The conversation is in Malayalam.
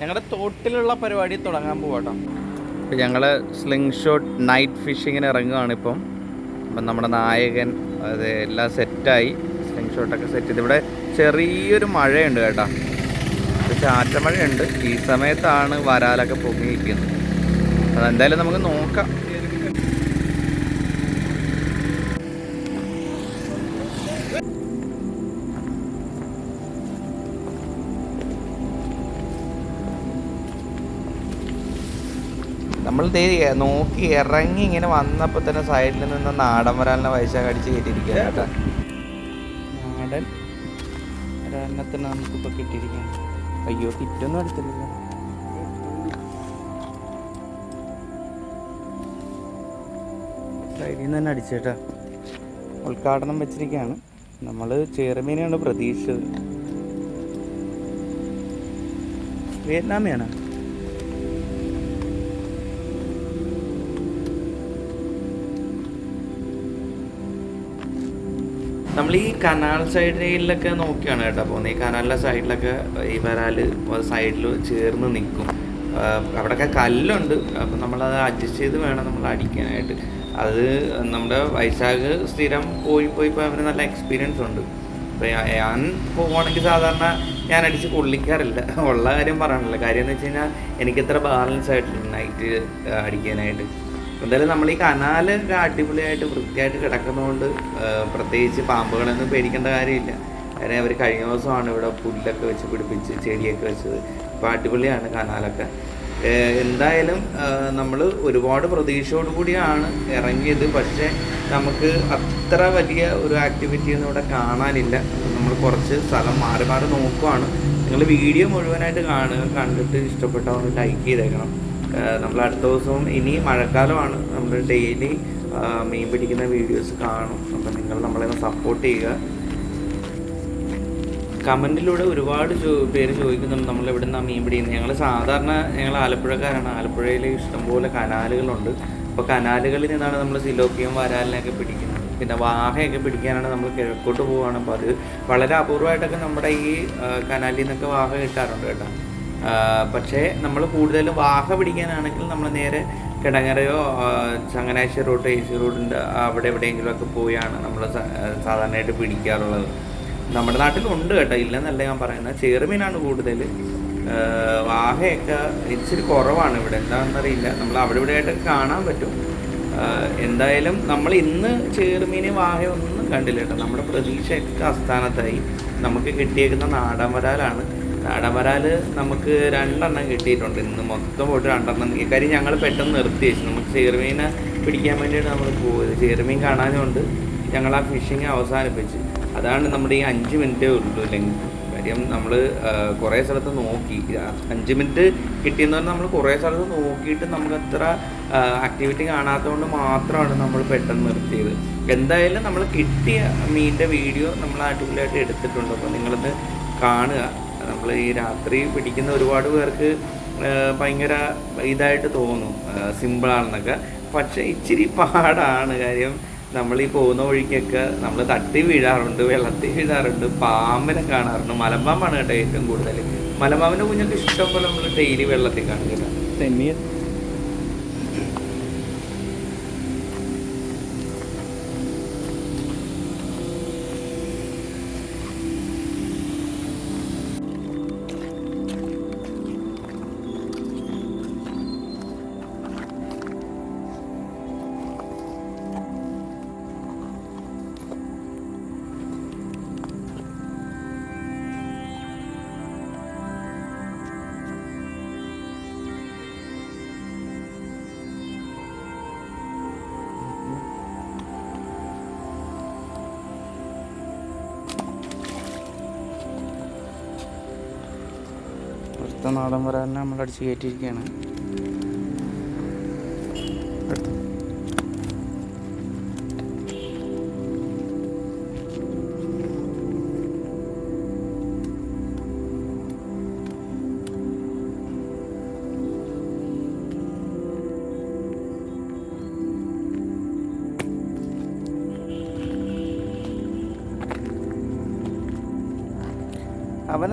ഞങ്ങളുടെ തോട്ടിലുള്ള പരിപാടി തുടങ്ങാൻ പോവാട്ടോ ഇപ്പം ഞങ്ങൾ സ്ലിംഗ് ഷോട്ട് നൈറ്റ് ഫിഷിങ്ങിന് ഇറങ്ങുകയാണ് ഇപ്പം. അപ്പം നമ്മുടെ നായകൻ അത് എല്ലാം സെറ്റായി സ്ലിംഗ് ഷോട്ടൊക്കെ സെറ്റ് ചെയ്ത്. ഇവിടെ ചെറിയൊരു മഴയുണ്ട് കേട്ടോ. ചാറ്റമഴയുണ്ട് ഈ സമയത്താണ് വരാലൊക്കെ പൊങ്ങിയിരിക്കുന്നത്. അതെന്തായാലും നമുക്ക് നോക്കാം. നമ്മൾ ദേ നോക്കി ഇറങ്ങി ഇങ്ങനെ വന്നപ്പോൾ തന്നെ സൈഡിൽ നിന്ന് നാടൻ വരാലിനെ പൈസ കടിച്ച് കയറ്റിയിരിക്കുക കേട്ടോ. നാടൻ ഒരെണ്ണത്തിന് നമുക്കിപ്പോൾ കിട്ടിയിരിക്കുകയാണ്. അയ്യോ കിറ്റൊന്നും എടുത്തില്ല സൈഡിൽ നിന്ന് തന്നെ അടിച്ചേട്ടാ ഉദ്ഘാടനം വെച്ചിരിക്കുകയാണ്. നമ്മൾ ചേർമീനെയാണ് പ്രതീക്ഷിച്ചത്. വിയറ്റ്നാമിയാണ്? നമ്മൾ ഈ കനാൽ സൈഡിലൊക്കെ നോക്കിയാണ് കേട്ടോ പോകുന്നത് ഈ കനാലിന്റെ സൈഡിലൊക്കെ ഈ വരാൽ സൈഡിൽ ചേർന്ന് നിൽക്കും. അവിടെയൊക്കെ കല്ലുണ്ട്. അപ്പം നമ്മളത് അഡ്ജസ്റ്റ് ചെയ്ത് വേണം നമ്മൾ അടിക്കാനായിട്ട്. അത് നമ്മുടെ വൈശാഖ് സ്ഥിരം പോയി പോയി പോയി അവന് നല്ല എക്സ്പീരിയൻസ് ഉണ്ട്. അപ്പം ഞാൻ പോവുകയാണെങ്കിൽ സാധാരണ ഞാൻ അടിച്ച് കൊള്ളിക്കാറില്ല. ഉള്ള കാര്യം പറയാനില്ല. കാര്യം എന്ന് വെച്ച് കഴിഞ്ഞാൽ എനിക്കിത്ര ബാലൻസ് ആയിട്ടില്ല നൈറ്റ് അടിക്കാനായിട്ട്. എന്തായാലും നമ്മൾ ഈ കനാലൊക്കെ അടിപൊളിയായിട്ട് വൃത്തിയായിട്ട് കിടക്കുന്നതുകൊണ്ട് പ്രത്യേകിച്ച് പാമ്പുകളൊന്നും പേടിക്കേണ്ട കാര്യമില്ല. കാരണം അവർ കഴിഞ്ഞ ദിവസമാണ് ഇവിടെ പുല്ലൊക്കെ വെച്ച് പിടിപ്പിച്ച് ചെടിയൊക്കെ വെച്ചത്. അപ്പോൾ അടിപൊളിയാണ് കനാലൊക്കെ. എന്തായാലും നമ്മൾ ഒരുപാട് പ്രതീക്ഷയോട് കൂടിയാണ് ഇറങ്ങിയത്. പക്ഷേ നമുക്ക് അത്ര വലിയ ഒരു ആക്ടിവിറ്റി ഒന്നും ഇവിടെ കാണാനില്ല. നമ്മൾ കുറച്ച് സ്ഥലം മാറി മാറി നോക്കുവാണ്. നിങ്ങൾ വീഡിയോ മുഴുവനായിട്ട് കാണുക. കണ്ടിട്ട് ഇഷ്ടപ്പെട്ടവർ ലൈക്ക് ചെയ്തേക്കണം. നമ്മൾ അടുത്ത ദിവസവും ഇനി മഴക്കാലമാണ്. നമ്മൾ ഡെയിലി മീൻ പിടിക്കുന്ന വീഡിയോസ് കാണും. അപ്പം നിങ്ങൾ നമ്മളെ സപ്പോർട്ട് ചെയ്യുക. കമന്റിലൂടെ ഒരുപാട് പേര് ചോദിക്കുന്നുണ്ട്. നമ്മൾ എവിടെ നിന്നാണ് മീൻ പിടിക്കുന്നത് ഞങ്ങൾ സാധാരണ ഞങ്ങൾ ആലപ്പുഴക്കാരാണ്. ആലപ്പുഴയിൽ ഇഷ്ടംപോലെ കനാലുകളുണ്ട്. അപ്പോൾ കനാലുകളിൽ നിന്നാണ് നമ്മൾ സിലോപ്പിയും വരാലിനെയൊക്കെ പിടിക്കുന്നത്. പിന്നെ വാഹയൊക്കെ പിടിക്കാനാണ് നമ്മൾ കിഴക്കോട്ട് പോവുകയാണ് അപ്പോൾ അത് വളരെ അപൂർവമായിട്ടൊക്കെ നമ്മുടെ ഈ കനാലിൽ നിന്നൊക്കെ വാഹ കിട്ടാറുണ്ട് കേട്ടോ. പക്ഷേ നമ്മൾ കൂടുതലും വാഹ പിടിക്കാനാണെങ്കിൽ നമ്മൾ നേരെ കിടങ്ങരയോ ചങ്ങനാശ്ശേരി റോഡ് എ സി റോഡിന്റെ അവിടെ എവിടെയെങ്കിലുമൊക്കെ പോയാണ് നമ്മൾ സാധാരണയായിട്ട് പിടിക്കാറുള്ളത്. നമ്മുടെ നാട്ടിലുണ്ട് കേട്ടോ ഇല്ലെന്നല്ല ഞാൻ പറയുന്നത്. ചെറുമീനാണ് കൂടുതൽ. വാഹയൊക്കെ ഇച്ചിരി കുറവാണ് ഇവിടെ. എന്താണെന്നറിയില്ല നമ്മൾ അവിടെ ഇവിടെ ആയിട്ടൊക്കെ കാണാൻ പറ്റും. എന്തായാലും നമ്മൾ ഇന്ന് ചെറുമീനെ വാഹയൊന്നും കണ്ടില്ല കേട്ടോ. നമ്മുടെ പ്രതീക്ഷയൊക്കെ അസ്ഥാനത്തായി. നമുക്ക് കിട്ടിയേക്കുന്ന നാടൻ വരാലാണ്. നാടൻ നമുക്ക് രണ്ടെണ്ണം കിട്ടിയിട്ടുണ്ട്. ഇന്ന് മൊത്തം പോയിട്ട് രണ്ടെണ്ണം. ഈ കാര്യം ഞങ്ങൾ പെട്ടെന്ന് നിർത്തി വെച്ചു. നമുക്ക് ചെറുമീനെ പിടിക്കാൻ വേണ്ടിയിട്ട് നമ്മൾ പോയത്. ചെറുമീൻ കാണാനുകൊണ്ട് ഞങ്ങൾ ആ ഫിഷിങ് അവസാനിപ്പിച്ച്. അതാണ് നമ്മുടെ ഈ അഞ്ച് മിനിറ്റേ ഉള്ളൂ ലെങ്ത് കാര്യം നമ്മൾ കുറേ സ്ഥലത്ത് നോക്കി. അഞ്ച് മിനിറ്റ് കിട്ടിയെന്ന് പറഞ്ഞാൽ നമ്മൾ കുറേ സ്ഥലത്ത് നോക്കിയിട്ട് നമുക്ക് അത്ര ആക്ടിവിറ്റി കാണാത്തതുകൊണ്ട് മാത്രമാണ് നമ്മൾ പെട്ടെന്ന് നിർത്തിയത്. എന്തായാലും നമ്മൾ കിട്ടിയ മീന്റെ വീഡിയോ നമ്മൾ അടിപൊളിയായിട്ട് എടുത്തിട്ടുണ്ട്. അപ്പോൾ നിങ്ങളത് കാണുക. നമ്മൾ ഈ രാത്രി പിടിക്കുന്ന ഒരുപാട് പേർക്ക് ഭയങ്കര ഇതായിട്ട് തോന്നും. സിമ്പിളാണെന്നൊക്കെ പക്ഷേ ഇച്ചിരി പാടാണ് കാര്യം. നമ്മൾ ഈ പോകുന്ന വഴിക്കൊക്കെ നമ്മൾ തട്ടി വീഴാറുണ്ട് വെള്ളത്തിൽ വീഴാറുണ്ട് പാമ്പിനെ കാണാറുണ്ട്. മലമ്പാമ്പാണ് കേട്ടോ ഏറ്റവും കൂടുതൽ മലമ്പാമ്പിന്റെ കുഞ്ഞൊക്കെ ഇഷ്ടം പോലെ നമ്മൾ ഡെയിലി വെള്ളത്തിൽ കാണും കേട്ടോ. അടുത്ത നാടൻ വരാലിനെ നമ്മൾ അടിച്ച് കയറ്റിയിരിക്കുകയാണ്. അവൻ